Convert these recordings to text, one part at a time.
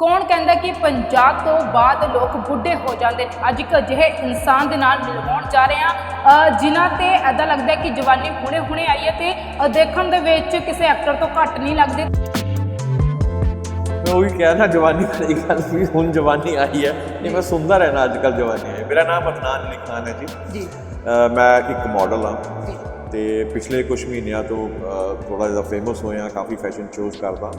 ਕੌਣ ਕਹਿੰਦਾ ਕਿ ਪੰਜਾਬ ਤੋਂ ਬਾਅਦ ਲੋਕ ਬੁੱਢੇ ਹੋ ਜਾਂਦੇ ਨੇ? ਅੱਜ ਇੱਕ ਅਜਿਹੇ ਇਨਸਾਨ ਦੇ ਨਾਲ ਮਿਲਵਾਉਣ ਜਾ ਰਹੇ ਹਾਂ। ਅ, ਜਿਨ੍ਹਾਂ ਤੇ ਐਦਾਂ ਲੱਗਦਾ ਹੈ ਕਿ ਜਵਾਨੀ ਹੁਣੇ-ਹੁਣੇ ਆਈ ਹੈ ਤੇ ਅ, ਦੇਖਣ ਦੇ ਵਿੱਚ ਕਿਸੇ ਐਕਟਰ ਤੋਂ ਘੱਟ ਨਹੀਂ ਲੱਗਦੇ। ਮੈਂ ਉਹੀ ਕਿਹਾ ਨਾ ਜਵਾਨੀ ਵਾਲੀ ਗੱਲ ਵੀ ਹੁਣ ਜਵਾਨੀ ਆਈ ਹੈ। ਇਹ ਮੈਂ ਸੁਣਦਾ ਰਹਿਣਾ ਅੱਜ ਕੱਲ ਜਵਾਨੀ ਹੈ। ਮੇਰਾ ਨਾਮ ਅਦਨਾਨ ਅਲੀ ਖਾਨ ਹੈ ਜੀ। ਮੈਂ ਇੱਕ ਮਾਡਲ ਹਾਂ। ਤੇ ਪਿਛਲੇ ਕੁਝ ਮਹੀਨਿਆਂ ਤੋਂ ਥੋੜਾ ਜਿਹਾ ਫੇਮਸ ਹੋਇਆ ਕਾਫੀ ਫੈਸ਼ਨ ਸ਼ੋਜ਼ ਕਰਦਾ।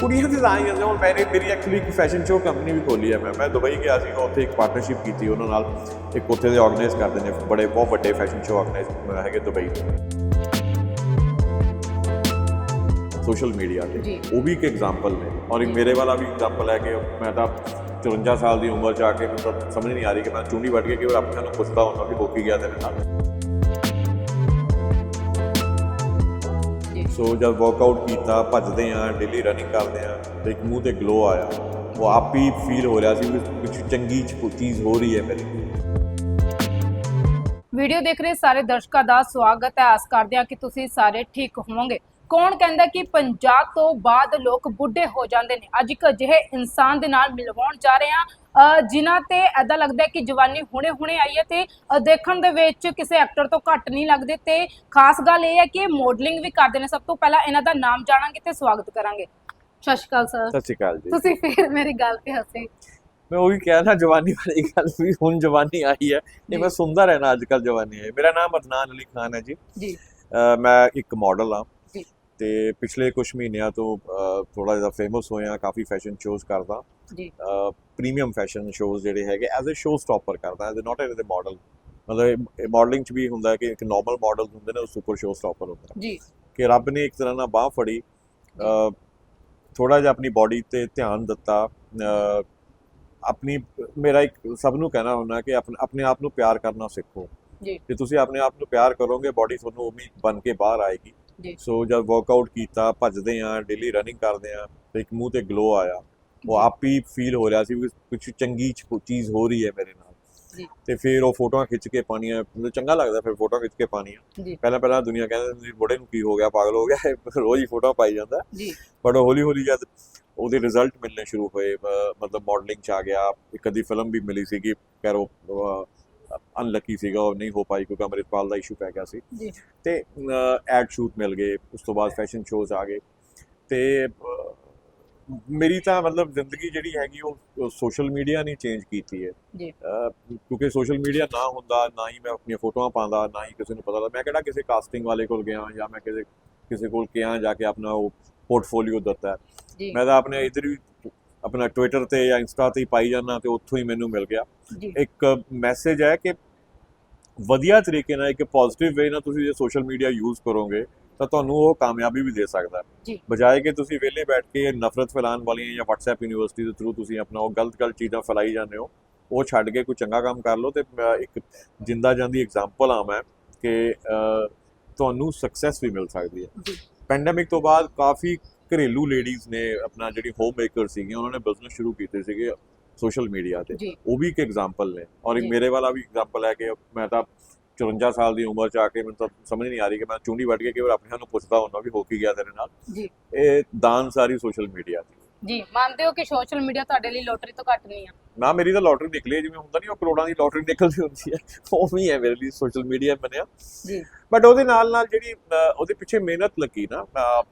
ਕੁੜੀਆਂ ਦੇ ਤਾਂ ਜਾਂਦੇ ਹੁਣ ਮੈंने ਮੇਰੀ ਐਕਚੁਅਲੀ ਇੱਕ ਫੈਸ਼ਨ ਸ਼ੋਅ ਕੰਪਨੀ ਵੀ ਖੋਲੀ ਹੈ ਮੈਂ। ਮੈਂ ਦੁਬਈ ਗਿਆ ਸੀ ਉੱਥੇ ਇੱਕ ਪਾਰਟਨਰਸ਼ਿਪ ਕੀਤੀ ਉਹਨਾਂ ਨਾਲ। ਇੱਕ ਉੱਥੇ ਦੇ ਆਰਗੇਨਾਈਜ਼ ਕਰਦੇ ਨੇ ਬੜੇ ਬਹੁਤ ਵੱਡੇ ਫੈਸ਼ਨ ਸ਼ੋਅ ਆਰਗੇਨਾਈਜ਼ ਹੈਗੇ ਦੁਬਈ ਸੋਸ਼ਲ ਮੀਡੀਆ ਤੇ। ਉਹ ਵੀ ਇੱਕ ਐਗਜ਼ਾਮਪਲ ਨੇ। ਔਰ ਇੱਕ ਮੇਰੇ ਵਾਲਾ ਵੀ ਐਗਜ਼ਾਮਪਲ ਹੈ ਕਿ ਮੈਂ ਤਾਂ 54 ਸਾਲ ਦੀ ਉਮਰ ਚ ਆ ਕੇ ਮੈਨੂੰ ਤਾਂ ਸਮਝ ਨਹੀਂ ਆ ਰਹੀ ਕਿ ਮੈਂ ਚੁੰਨੀ ਵੱਢ ਕੇ ਕਿਉਂ ਆਪਣੇ ਨੂੰ ਪੁੱਛਦਾ ਹੁੰਦਾ ਕਿ ਹੋ ਕੀ ਗਿਆ ਤੇਰੇ ਨਾਲ। ਸੋ ਜਦ ਵਰਕਆਊਟ ਕੀਤਾ, ਭੱਜਦੇ ਆ ਡੇਲੀ ਰਨਿੰਗ ਕਰਦੇ ਆ ਤੇ ਇੱਕ ਮੂੰਹ ਤੇ ਗਲੋ ਆਇਆ। ਉਹ ਆਪ ਹੀ ਫੀਲ ਹੋ ਰਿਹਾ ਸੀ ਵੀ ਕੁਝ ਚੰਗੀ ਚੀਜ਼ ਹੋ ਰਹੀ ਹੈ ਮੇਰੀ ਵੀਡੀਓ ਦੇਖ ਰਹੇ ਸਾਰੇ ਦਰਸ਼ਕਾਂ ਦਾ ਸਵਾਗਤ ਹੈ। ਆਸ ਕਰਦੇ ਹਾਂ ਕਿ ਤੁਸੀਂ ਸਾਰੇ ਠੀਕ ਹੋਵੋਗੇ। ਕੌਣ ਕਹਿੰਦਾ ਕਿ ਪੰਜਾਬ ਤੋਂ ਬਾਅਦ ਲੋਕ ਬੁੱਢੇ ਹੋ ਜਾਂਦੇ ਨੇ? ਅੱਜ ਇੱਕ ਅਜਿਹੇ ਇਨਸਾਨ ਦੇ ਨਾਲ ਮਿਲਵਾਉਣ ਜਾ ਰਹੇ ਹਾਂ। ਜਿਨ੍ਹਾਂ ਤੇ ਐਦਾਂ ਲੱਗਦਾ ਹੈ ਕਿ ਜਵਾਨੀ ਹੁਣੇ-ਹੁਣੇ ਆਈ ਹੈ ਤੇ ਦੇਖਣ ਦੇ ਵਿੱਚ ਕਿਸੇ ਐਕਟਰ ਤੋਂ ਘੱਟ ਨਹੀਂ ਲੱਗਦੇ ਤੇ ਖਾਸ ਗੱਲ ਇਹ ਹੈ ਕਿ ਮਾਡਲਿੰਗ ਵੀ ਕਰਦੇ ਨੇ। ਸਭ ਤੋਂ ਪਹਿਲਾਂ ਇਹਨਾਂ ਦਾ ਨਾਮ ਜਾਣਾਂਗੇ ਤੇ ਸਵਾਗਤ ਕਰਾਂਗੇ। ਸਤਿ ਸ਼੍ਰੀ ਅਕਾਲ ਸਰ ਸਤਿ ਸ਼੍ਰੀ ਅਕਾਲ ਜੀ। ਤੁਸੀਂ ਫਿਰ ਮੇਰੀ ਗੱਲ ਤੇ ਹੱਸੇ। ਮੈਂ ਉਹੀ ਕਿਹਾ ਨਾ ਜਵਾਨੀ ਵਾਲੀ ਗੱਲ ਵੀ ਹੁਣ ਜਵਾਨੀ ਆਈ ਹੈ। ਇਹ ਮੈਂ ਸੁਣਦਾ ਰਹਿਣਾ ਅੱਜ ਕੱਲ ਜਵਾਨੀ ਹੈ ਮੇਰਾ ਨਾਮ ਅਦਨਾਨ ਅਲੀ ਖਾਨ ਹੈ ਜੀ। ਜੀ। ਮੈਂ ਇੱਕ ਮਾਡਲ ਹਾਂ। ਤੇ ਪਿਛਲੇ ਕੁਝ ਮਹੀਨਿਆਂ ਤੋਂ ਥੋੜਾ ਜਿਹਾ ਫੇਮਸ ਹੋਇਆ ਕਾਫੀ ਫੈਸ਼ਨ ਸ਼ੋਜ਼ ਕਰਦਾ। ਪ੍ਰੀਮੀਅਮ ਫੈਸ਼ਨ ਸ਼ੋਜ਼ ਜਿਹੜੇ ਹੈਗੇ ਐਜ਼ ਅ ਸ਼ੋ ਸਟਾਪਰ ਕਰਦਾ as not as a model ਮਤਲਬ ਮਾਡਲਿੰਗ ਚ ਵੀ ਹੁੰਦਾ ਕਿ ਇੱਕ ਨਾਰਮਲ ਮਾਡਲ ਹੁੰਦੇ ਨੇ ਉਹ ਸੁਪਰ ਸ਼ੋ ਸਟਾਪਰ ਹੁੰਦਾ ਜੀ। ਕਿ ਰੱਬ ਨੇ ਇੱਕ ਤਰ੍ਹਾਂ ਨਾਲ ਬਾਹ ਫੜੀ ਥੋੜਾ ਜਿਹਾ ਆਪਣੀ ਬਾਡੀ ਤੇ ਧਿਆਨ ਦਿੱਤਾ ਆਪਣੀ ਮੇਰਾ ਇੱਕ ਸਭ ਨੂੰ ਕਹਿਣਾ ਹੁੰਦਾ ਕਿ ਆਪਣੇ ਆਪ ਨੂੰ ਪਿਆਰ ਕਰਨਾ ਸਿੱਖੋ। ਜੀ। ਜੇ ਤੁਸੀਂ ਆਪਣੇ ਆਪ ਨੂੰ ਪਿਆਰ ਕਰੋਗੇ ਬਾਡੀ ਤੁਹਾਨੂੰ ਉਵੇਂ ਬਣ ਕੇ ਬਾਹਰ ਆਏਗੀ। ਜੀ। ਸੋ ਜਦ ਵਰਕਆਊਟ ਕੀਤਾ ਭੱਜਦੇ ਆ ਡੇਲੀ ਰਨਿੰਗ ਕਰਦੇ ਆ ਤੇ ਇੱਕ ਮੂੰਹ ਤੇ ਗਲੋ ਆਇਆ। ਉਹ। ਆਪ ਹੀ ਫੀਲ ਹੋ ਰਿਹਾ ਸੀ ਵੀ ਕੁਝ ਚੰਗੀ ਚੀਜ਼ ਹੋ ਰਹੀ ਹੈ ਮੇਰੇ ਨਾਲ। ਤੇ ਫਿਰ ਉਹ ਫੋਟੋਆਂ ਖਿੱਚ ਕੇ ਪਾਣੀਆਂ ਮੈਨੂੰ ਚੰਗਾ ਲੱਗਦਾ ਫਿਰ ਫੋਟੋਆਂ ਖਿੱਚ ਕੇ ਪਾਣੀਆਂ। ਪਹਿਲਾਂ ਪਹਿਲਾਂ ਦੁਨੀਆ ਕਹਿੰਦੇ ਹੁੰਦੀ ਸੀ ਬੁੜੇ ਨੂੰ ਕੀ ਹੋ ਗਿਆ ਪਾਗਲ ਹੋ ਗਿਆ ਰੋਜ਼ ਹੀ ਫੋਟੋਆਂ ਪਾਈ ਜਾਂਦਾ। ਜੀ। ਬਟ ਹੌਲੀ ਹੌਲੀ ਜਦ ਉਹਦੇ ਰਿਜ਼ਲਟ ਮਿਲਣੇ ਸ਼ੁਰੂ ਹੋਏ ਮਤਲਬ ਮਾਡਲਿੰਗ ਚ ਆ ਗਿਆ ਇੱਕ ਅੱਧੀ ਫਿਲਮ ਵੀ ਮਿਲੀ ਸੀਗੀ ਪਰ ਉਹ ਅਨਲੱਕੀ ਸੀਗਾ ਉਹ ਨਹੀਂ ਹੋ ਪਾਈ ਕਿਉਂਕਿ ਅੰਮ੍ਰਿਤਪਾਲ ਦਾ ਇਸ਼ੂ ਪੈ ਗਿਆ ਸੀ। ਤੇ ਐਡ ਸ਼ੂਟ ਮਿਲ ਗਏ ਉਸ ਤੋਂ ਬਾਅਦ ਫੈਸ਼ਨ ਸ਼ੋਜ਼ ਆ ਗਏ। ਤੇ ਮੇਰੀ ਤਾਂ ਮਤਲਬ ਜ਼ਿੰਦਗੀ ਜਿਹੜੀ ਹੈਗੀ ਉਹ ਸੋਸ਼ਲ ਮੀਡੀਆ ਨੇ ਚੇਂਜ ਕੀਤੀ ਹੈ। ਜੀ। ਕਿਉਂਕਿ ਸੋਸ਼ਲ ਮੀਡੀਆ ਨਾ ਹੁੰਦਾ ਨਾ ਹੀ ਮੈਂ ਆਪਣੀਆਂ ਫੋਟੋਆਂ ਪਾਉਂਦਾ ਨਾ ਹੀ ਕਿਸੇ ਨੂੰ ਪਤਾ ਲੱਗਦਾ। ਮੈਂ ਕਿਹੜਾ ਕਿਸੇ ਕਾਸਟਿੰਗ ਵਾਲੇ ਕੋਲ ਗਿਆ ਜਾਂ ਮੈਂ ਕਿਸੇ ਕਿਸੇ ਕੋਲ ਗਿਆ ਜਾ ਕੇ ਆਪਣਾ ਉਹ ਪੋਰਟਫੋਲੀਓ ਦਿੱਤਾ। ਮੈਂ ਤਾਂ ਆਪਣੇ ਇਧਰ ਵੀ ਆਪਣਾ ਟਵਿੱਟਰ ਤੇ ਜਾਂ ਇੰਸਟਾ ਤੇ ਹੀ ਪਾਈ ਜਾਂਦਾ ਤੇ ਉੱਥੋਂ ਹੀ ਮੈਨੂੰ ਮਿਲ ਗਿਆ। ਇੱਕ ਮੈਸੇਜ ਹੈ ਕਿ ਵਧੀਆ ਤਰੀਕੇ ਨਾਲ ਇੱਕ ਪੋਜ਼ਿਟਿਵ ਵੇ ਨਾਲ ਤੁਸੀਂ ਜੇ ਸੋਸ਼ਲ ਮੀਡੀਆ ਯੂਜ਼ ਕਰੋਗੇ ਤਾਂ ਤੁਹਾਨੂੰ ਉਹ ਕਾਮਯਾਬੀ ਵੀ ਦੇ ਸਕਦਾ ਜੀ। ਬਜਾਏ ਕਿ ਤੁਸੀਂ ਵਿਹਲੇ ਬੈਠ ਕੇ ਨਫ਼ਰਤ ਫੈਲਾਉਣ ਵਾਲੀਆਂ ਜਾਂ WhatsApp ਯੂਨੀਵਰਸਿਟੀ ਦੇ ਥਰੂ ਤੁਸੀਂ ਆਪਣਾ ਉਹ ਗਲਤ ਗਲਤ ਚੀਜ਼ਾਂ ਫੈਲਾਈ ਜਾਂਦੇ ਹੋ ਉਹ ਛੱਡ ਕੇ ਕੋਈ ਚੰਗਾ ਕੰਮ ਕਰ ਲਓ ਤੇ ਇੱਕ ਜਿੰਦਾ ਜਾਂਦੀ ਐਗਜ਼ਾਮਪਲ ਆ ਮੈਂ ਕਿ ਤੁਹਾਨੂੰ ਸਕਸੈਸ ਵੀ ਮਿਲ ਸਕਦੀ ਹੈ। ਪੈਂਡੇਮਿਕ ਤੋਂ ਬਾਅਦ ਕਾਫੀ ਘਰੇਲੂ ਲੇਡੀਜ਼ ਨੇ ਆਪਣਾ ਜਿਹੜੀ ਹੋਮ ਮੇਕਰ ਸੀਗੀਆਂ ਉਹਨਾਂ ਨੇ ਬਿਜ਼ਨਸ ਸ਼ੁਰੂ ਕੀਤੇ ਸੀਗੇ ਸੋਸ਼ਲ ਮੀਡੀਆ ਤੇ। ਉਹ ਵੀ ਇੱਕ ਐਗਜ਼ਾਮਪਲ ਨੇ। ਔਰ ਇੱਕ। ਮੇਰੇ ਵਾਲਾ ਵੀ ਐਗਜ਼ਾਮਪਲ ਹੈ ਕਿ ਮੈਂ ਤਾਂ 54 ਸਾਲ ਦੀ ਉਮਰ ਚ ਆ ਕੇ ਮੈਨੂੰ ਤਾਂ ਸਮਝ ਨਹੀਂ ਆ ਰਹੀ ਕਿ ਮੈਂ ਚੁੰਡੀ ਵੱਢ ਕੇ ਕਿਉਂ ਆਪਣੇ ਨੂੰ ਪੁੱਛਦਾ ਹੁੰਦਾ ਵੀ ਹੋ ਕੀ ਗਿਆ ਤੇਰੇ ਨਾਲ। ਜੀ। ਇਹ ਦਾਨ ਸਾਰੀ ਸੋਸ਼ਲ ਮੀਡੀਆ ਦੀ ਜੀ ਮੰਨਦੇ ਹੋ ਕਿ ਸੋਸ਼ਲ ਮੀਡੀਆ ਤੁਹਾਡੇ ਲਈ ਲੋਟਰੀ ਤੋਂ ਘੱਟ ਨਹੀਂ ਆ? ਨਾ ਮੇਰੀ ਤਾਂ ਲੋਟਰੀ ਨਿਕਲੀ ਹੈ, ਜਿਵੇਂ ਹੁੰਦਾ ਨਹੀਂ ਉਹ ਕਰੋੜਾਂ ਦੀ ਲੋਟਰੀ ਨਿਕਲਦੀ ਹੁੰਦੀ ਹੈ। ਉਹ ਵੀ ਹੈ ਮੇਰੇ ਲਈ ਸੋਸ਼ਲ ਮੀਡੀਆ ਬਣਿਆ। ਜੀ। ਬਟ ਉਹਦੇ ਨਾਲ ਨਾਲ ਜਿਹੜੀ ਅਹ, ਉਹਦੇ ਪਿੱਛੇ ਮਿਹਨਤ ਲੱਗੀ ਨਾ ਅਹ,